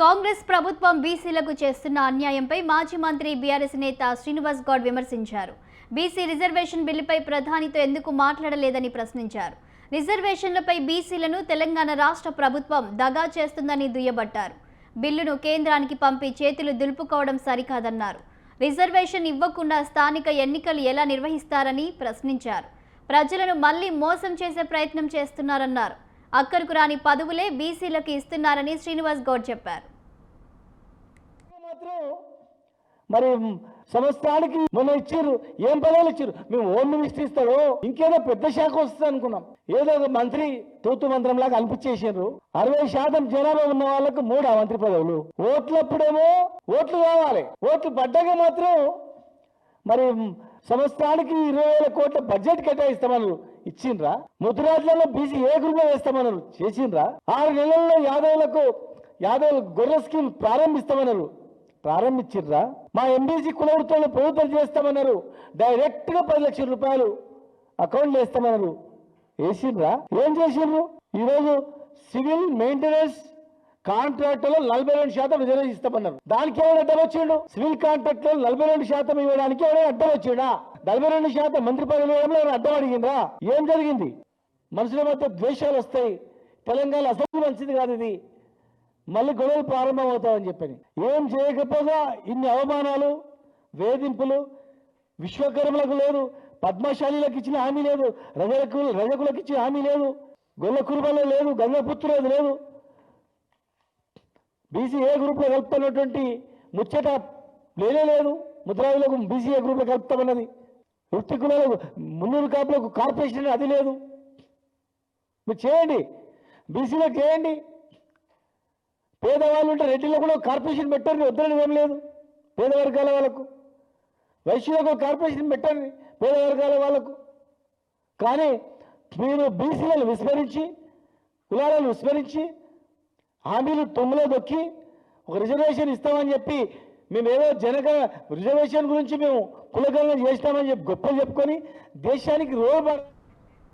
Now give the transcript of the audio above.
కాంగ్రెస్ ప్రభుత్వం బీసీలకు చేస్తున్న అన్యాయంపై మాజీ మంత్రి బీఆర్ఎస్ నేత శ్రీనివాస్ గౌడ్ విమర్శించారు. బీసీ రిజర్వేషన్ బిల్లుపై ప్రధానితో ఎందుకు మాట్లాడలేదని ప్రశ్నించారు. రిజర్వేషన్లపై బీసీలను తెలంగాణ రాష్ట్ర ప్రభుత్వం దగా చేస్తుందని దుయ్యబట్టారు. బిల్లును కేంద్రానికి పంపి చేతులు దులుపుకోవడం సరికాదన్నారు. రిజర్వేషన్ ఇవ్వకుండా స్థానిక ఎన్నికలు ఎలా నిర్వహిస్తారని ప్రశ్నించారు. ప్రజలను మళ్ళీ మోసం చేసే ప్రయత్నం చేస్తున్నారన్నారు. అక్కరకు రాని పదవులే బీసీలకు ఇస్తున్నారని శ్రీనివాస్ గౌడ్ చెప్పారు. మాత్రం మరి సంవత్సరానికి మొన్న ఇచ్చారు ఏం పదవులు ఇచ్చారు? మేము హోమ్ మినిస్టర్ ఇస్తాడు ఇంకేదో పెద్ద శాఖ వస్తుంది అనుకున్నాం. ఏదో ఒక మంత్రి తూతు మంత్రం లాగా అనిపించేసారు అరవై శాతం జనాభా ఉన్న వాళ్ళకు మూడు ఆ మంత్రి పదవులు. ఓట్లప్పుడేమో ఓట్లు కావాలి. ఓట్లు పడ్డాక మాత్రం మరి సంవత్సరానికి ఇరవై వేల కోట్ల బడ్జెట్ కేటాయిస్తామన్నారు. ఇచ్చిండ్రా? ముద్రాజ్లలో బీసీ ఏ గ్రూప్లో వేస్తామన్నారు? చేసిండ్రా? ఆరు నెలల్లో యాదవులకు యాదవ్ గొర్రె స్కీమ్ ప్రారంభిస్తామన్నారు. ప్రారంభించిండ్రా మా ఎంబీసీ కులవృత్తులను ప్రభుత్వం చేస్తామన్నారు. డైరెక్ట్గా పది లక్షల రూపాయలు అకౌంట్లు వేస్తామన్నారు. వేసిండ్రా? ఏం చేసిండ్రు? ఈరోజు సివిల్ మెయింటెనెన్స్ కాంట్రాక్ట్లో నలభై రెండు శాతం రిజర్వేషన్ ఇస్తామన్నారు. దానికి ఎవరైనా అడ్డం వచ్చిండు? సివిల్ కాంట్రాక్ట్లో నలభై రెండు శాతం ఇవ్వడానికి ఎవరైనా అడ్డం వచ్చిండా? నలభై రెండు శాతం మంత్రి పదవి అర్థం ఎవరైనా అడ్డం ఏం జరిగింది? మనుషుల మధ్య ద్వేషాలు వస్తాయి. తెలంగాణ అసలు మంచిది కాదు ఇది. మళ్ళీ గొడవలు ప్రారంభమవుతామని చెప్పని. ఏం చేయకపోగా ఇన్ని అవమానాలు వేధింపులు విశ్వకర్మలకు లేదు పద్మశాలిలకు ఇచ్చిన హామీ లేదు రజలకు రజకులకు ఇచ్చిన హామీ లేదు గొల్ల కురుమలో లేదు గంగపుత్రులేదు లేదు. బీసీ ఏ గ్రూప్లో కలుపుతున్నటువంటి ముచ్చట లేనే లేదు. ముద్రావులకు బీసీ ఏ గ్రూప్లో కలుపుతామన్నది. వృత్తి మున్నూరు కాపులకు కార్పొరేషన్ అది లేదు. మీరు చేయండి. బీసీలో చేయండి. పేదవాళ్ళు ఉంటే రెడ్డిలో కూడా కార్పొరేషన్ పెట్టండి వద్దరని ఏం లేదు. పేద వర్గాల వాళ్ళకు. వైశ్యులకు ఒక కార్పొరేషన్ పెట్టండి పేద వర్గాల వాళ్ళకు. కానీ మీరు బీసీలను విస్మరించి కులాలను విస్మరించి హామీలు తొమ్మిలో దొక్కి ఒక రిజర్వేషన్ ఇస్తామని చెప్పి మేమేదో జనక రిజర్వేషన్ గురించి మేము కులగణన చేస్తామని చెప్పి గొప్పలు చెప్పుకొని దేశానికి రోడ్డు